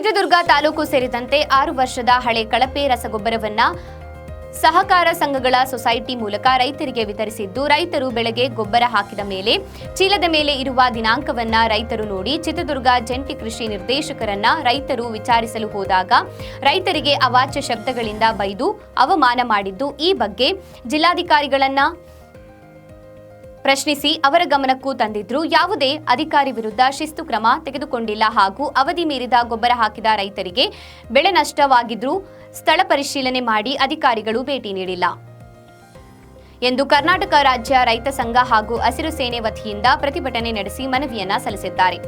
ತಾಲೂಕು ಸೇರಿದಂತೆ ಆರು ವರ್ಷದ ಹಳೆ ಕಳಪೆ ರಸಗೊಬ್ಬರವನ್ನ ಸಹಕಾರ ಸಂಘಗಳ ಸೊಸೈಟಿ ಮೂಲಕ ರೈತರಿಗೆ ವಿತರಿಸಿದ್ದು, ರೈತರು ಬೆಳೆಗೆ ಗೊಬ್ಬರ ಹಾಕಿದ ಮೇಲೆ, ಚೀಲದ ಮೇಲೆ ಇರುವ ದಿನಾಂಕವನ್ನ ರೈತರು ನೋಡಿ ಚಿತ್ರದುರ್ಗ ಜಂಟಿ ಕೃಷಿ ನಿರ್ದೇಶಕರನ್ನ ರೈತರು ವಿಚಾರಿಸಲು ಹೋದಾಗ ರೈತರಿಗೆ ಅವಾಚ್ಯ ಶಬ್ದಗಳಿಂದ ಬೈದು ಅವಮಾನ ಮಾಡಿದ್ದು ಈ ಬಗ್ಗೆ ಜಿಲ್ಲಾಧಿಕಾರಿಗಳನ್ನ ಪ್ರಶ್ನಿಸಿ ಅವರ ಗಮನಕ್ಕೂ ತಂದಿದ್ರು ಯಾವುದೇ ಅಧಿಕಾರಿ ವಿರುದ್ಧ ಶಿಸ್ತು ಕ್ರಮ ತೆಗೆದುಕೊಂಡಿಲ್ಲ ಹಾಗೂ ಅವಧಿ ಮೀರಿದ ಗೊಬ್ಬರ ಹಾಕಿದ ರೈತರಿಗೆ ಬೆಳೆ ನಷ್ಟವಾಗಿದ್ರೂ ಸ್ಥಳ ಪರಿಶೀಲನೆ ಮಾಡಿ ಅಧಿಕಾರಿಗಳು ಭೇಟಿ ನೀಡಿಲ್ಲ. ಎಂದು ಕರ್ನಾಟಕ ರಾಜ್ಯ ರೈತ ಸಂಘ ಹಾಗೂ ಹಸಿರು ಸೇನೆ ವತಿಯಿಂದ ಪ್ರತಿಭಟನೆ ನಡೆಸಿ ಮನವಿಯನ್ನ ಸಲ್ಲಿಸಿದ್ದಾರೆ.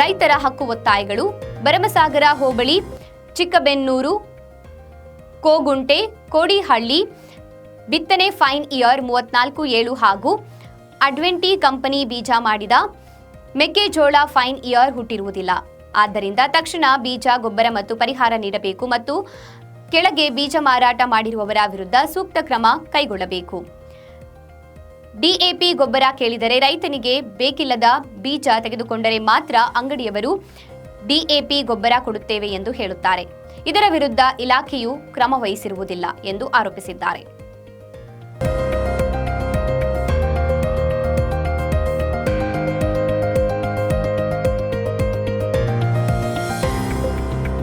ರೈತರ ಹಕ್ಕು ಒತ್ತಾಯಗಳು, ಭರಮಸಾಗರ ಹೋಬಳಿ, ಚಿಕ್ಕಬೆನ್ನೂರು, ಕೋಗುಂಟೆ, ಕೋಡಿಹಳ್ಳಿ, ಬಿತ್ತನೆ ಫೈನ್ ಇಯರ್ ಮೂವತ್ನಾಲ್ಕು ಏಳು ಹಾಗೂ ಅಡ್ವೆಂಟಿ ಕಂಪನಿ ಬೀಜ ಮಾಡಿದ ಮೆಕ್ಕೆಜೋಳ ಫೈನ್ ಇಯರ್ ಹುಟ್ಟಿರುವುದಿಲ್ಲ. ಆದ್ದರಿಂದ ತಕ್ಷಣ ಬೀಜ, ಗೊಬ್ಬರ ಮತ್ತು ಪರಿಹಾರ ನೀಡಬೇಕು ಮತ್ತು ಕೆಳಗೆ ಬೀಜ ಮಾರಾಟ ಮಾಡಿರುವವರ ವಿರುದ್ಧ ಸೂಕ್ತ ಕ್ರಮ ಕೈಗೊಳ್ಳಬೇಕು. ಡಿಎಪಿ ಗೊಬ್ಬರ ಕೇಳಿದರೆ ರೈತನಿಗೆ ಬೇಕಿಲ್ಲದ ಬೀಜ ತೆಗೆದುಕೊಂಡರೆ ಮಾತ್ರ ಅಂಗಡಿಯವರು ಡಿಎಪಿ ಗೊಬ್ಬರ ಕೊಡುತ್ತೇವೆ ಎಂದು ಹೇಳುತ್ತಾರೆ. ಇದರ ವಿರುದ್ಧ ಇಲಾಖೆಯು ಕ್ರಮ ವಹಿಸಿರುವುದಿಲ್ಲ ಎಂದು ಆರೋಪಿಸಿದ್ದಾರೆ.